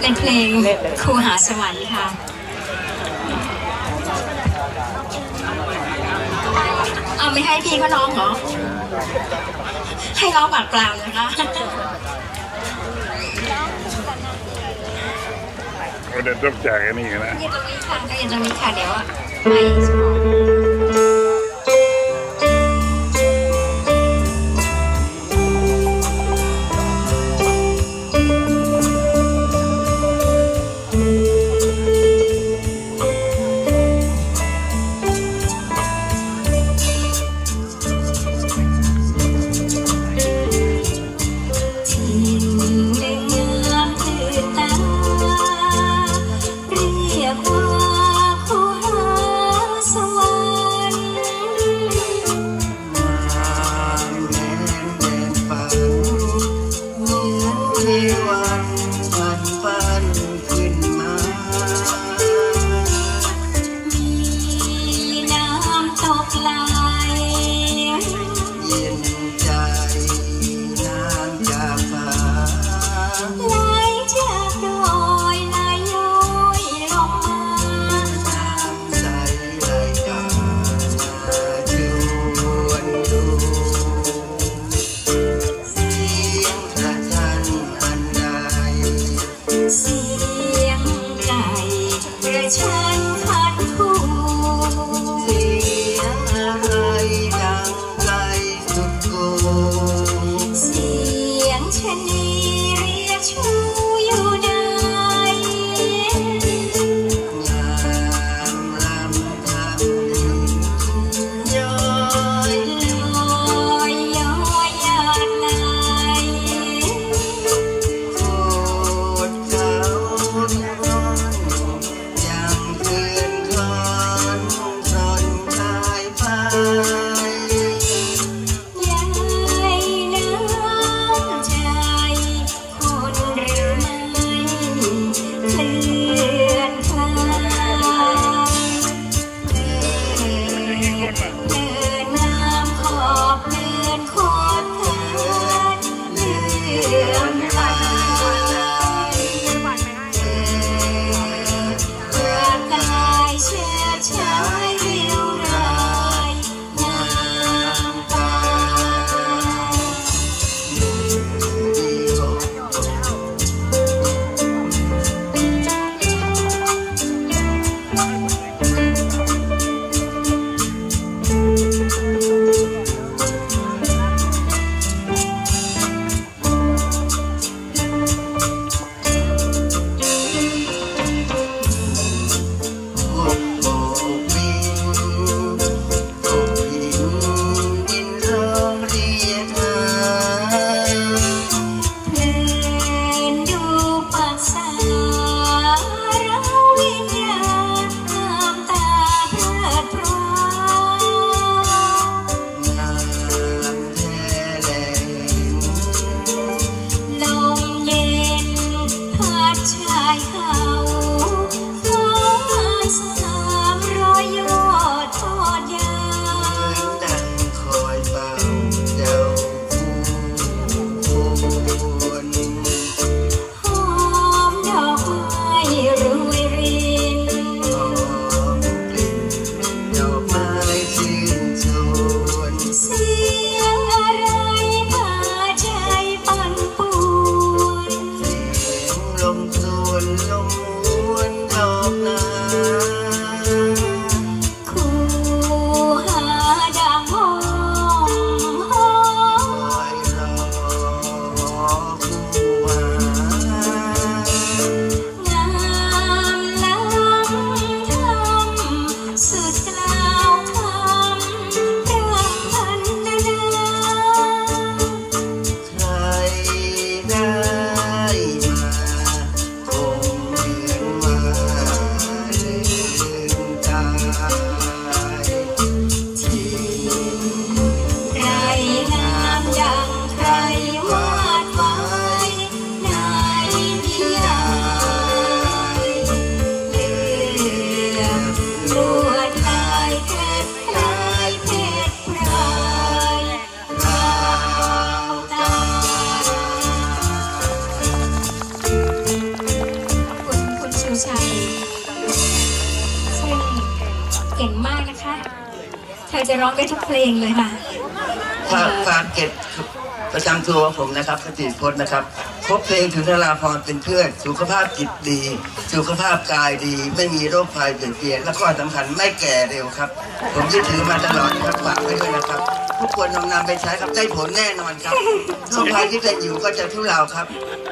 เล่นเพลงครูหาสวรรค์ค่ะเอาไม่ให้พี่เขาร้องเหรอ ให้ร้องบากเปล่านะคะเดินต้อจ่ายอันนี้นะยังจะมีค่ะยังจะมีค่ะเดี๋ยวอะ ธอจะร้องได้ทุกเพลงเลยค่ะฝากฝากเก็บประจำตัวของผมนะครับสติพจน์นะครับพบเพลงถึงนราพรเป็นเพื่อน สุขภาพจิตดี สุขภาพกายดี ไม่มีโรคภัยเปลี่ยนเปลี่ยนและก็สำคัญไม่แก่เร็วครับ ผมยึดถือมาตลอดครับฝากไว้ด้วยนะครับทุกคนนำนำไปใช้ครับได้ผลแน่นอนครับโรคภัยที่เป็นอยู่ก็จะทุเลาครับ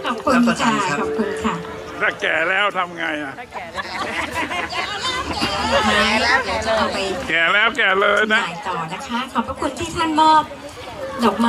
ขอบคุณค่ะขอบคุณค่ะถ้าแก่แล้วทำไงอะ ไม้แล้วเดี๋ยวจะเอาไปแก่แล้วแก่เลยนะ จ่ายต่อนะคะ ขอบพระคุณที่ท่านมอบดอกไม้